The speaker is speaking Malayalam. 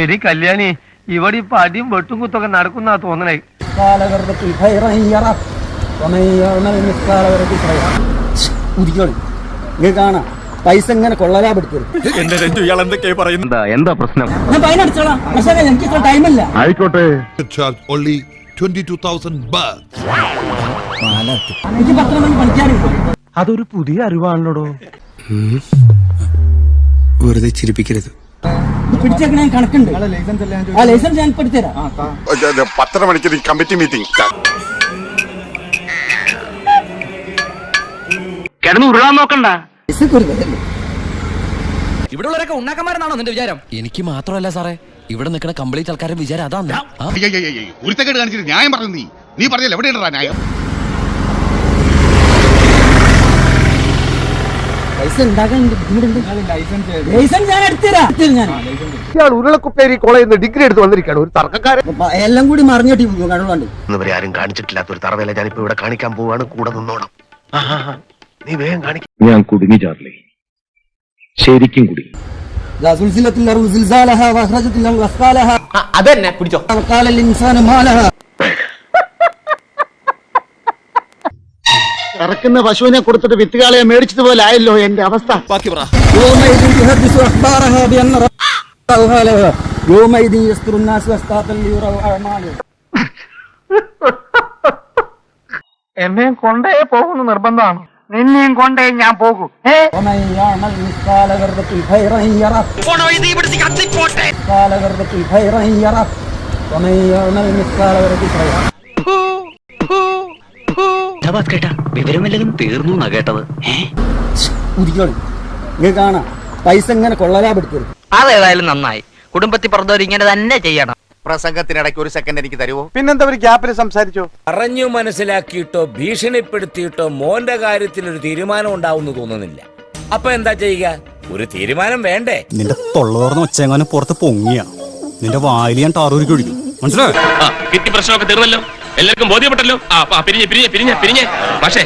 എടി കല്യാണി ഇവിടെ ഇപ്പൊ അടിയും വെട്ടും കുത്തൊക്കെ നടക്കുന്ന തോന്നണേ. കാണാം പൈസ ഇങ്ങനെ കൊള്ളലാപെടുത്തരുത്. എന്താ എന്താ പ്രശ്നം? ഞാൻ ഫൈൻ അടിച്ചോളാം. പക്ഷേ എനിക്ക് ഇത്ര ടൈമില്ല. ആയിക്കോട്ടെ. Charge only 22,000 baht. എനിക്ക് പത്ത് മണി പണിക്കാറുണ്ട് അതൊരു പുതിയ അറിവാണല്ലോടോ? വെറുതെ ചിരിപ്പിക്കരുത്. പിടിച്ചേക്കണ കണക്കുണ്ട്. ആ ലൈസൻസ് ഞാൻ എടുത്തുതരാം പത്തര മണിക്ക് കമ്മിറ്റി മീറ്റിംഗ് കിടന്ന് ഉരുളാൻ നോക്കണ്ട. ഇവിടെ ഉള്ളവരൊക്കെ ഉണ്ണാക്കന്മാരെന്നാണോ നിന്റെ വിചാരം? എനിക്ക് മാത്രമല്ല സാറേ. ഇവിടെ നിൽക്കുന്ന കംപ്ലീറ്റ് ആൾക്കാരുടെ വിചാരം അതാണ്. ഒരുത്തക്കേട് കാണിച്ചിട്ട് ന്യായം പറഞ്ഞു നീ നീ പറഞ്ഞില്ല എവിടെയാണ് ന്യായം പൈസ ഉണ്ടാക്കാൻ എനിക്ക് ബുദ്ധിമുട്ടുണ്ട് ലൈസൻസ് ഞാൻ എടുത്തുതരാം എടുത്തുതരും ഞാൻ ഇയാൾ ഉരുളക്കുപ്പേരി കോളേജിൽ നിന്ന് ഡിഗ്രി എടുത്ത് വന്നിരിക്കാണ് ഒരു തർക്കക്കാരൻ. എല്ലാം കൂടി മറിഞ്ഞിട്ട് ആരും കാണിച്ചിട്ടില്ലാത്ത ഒരു തറവേല ഞാനിപ്പോ ഇവിടെ കാണിക്കാൻ പോവാണ്. കൂടെ നിന്നോണം. നീ വേഗം കാണിക്കും. ഞാൻ കുടുങ്ങി ചാർലേ. ശരിക്കും കുടുങ്ങി. അതന്നെ പിടിച്ചോ. ഇറക്കുന്ന പശുവിനെ കൊടുത്തിട്ട് വിത്തുകാളിയെ മേടിച്ചതുപോലെ ആയല്ലോ എന്റെ അവസ്ഥ. എന്നെയും കൊണ്ടേ പോകുന്ന നിർബന്ധമാണ്. നിന്നെയും കൊണ്ടേ ഞാൻ പോകും. ഭാസ്കരേട്ടാ വിവരം വല്ലതും തീർന്നു കേട്ടത് പൈസ ഇങ്ങനെ കൊള്ളലാപെടുത്തരുത്. അതേതായാലും നന്നായി. കുടുംബത്തിൽ പറഞ്ഞവർ ഇങ്ങനെ തന്നെ ചെയ്യണം. പ്രസംഗത്തിനിടയ്ക്ക് ഒരു സെക്കൻഡ് എനിക്ക് തരുമോ പിന്നെന്താ ഒരു ഗ്യാപ്പിൽ സംസാരിച്ചോ? പറഞ്ഞു മനസ്സിലാക്കിയിട്ടോ ഭീഷണിപ്പെടുത്തിയിട്ടോ മോന്റെ കാര്യത്തിൽ ഒരു തീരുമാനം ഉണ്ടാവും തോന്നുന്നില്ല. അപ്പൊ എന്താ ചെയ്യുക? ഒരു തീരുമാനം വേണ്ടേ? നിന്റെ തൊള്ളോർന്ന് ഒച്ചെങ്ങാനും പുറത്ത് പൊങ്ങിയ. നിന്റെ വായിൽ ഞാൻ ടാറൂരിക്ക് ഒഴിക്കും. മനസ്സിലായോ? പ്രശ്നമൊക്കെ തീർന്നല്ലോ. എല്ലാവർക്കും ബോധ്യപ്പെട്ടല്ലോ? ആ പിരിഞ്ഞ് പിരിഞ്ഞ് പിരിഞ്ഞ് പിരിഞ്ഞ്. പക്ഷേ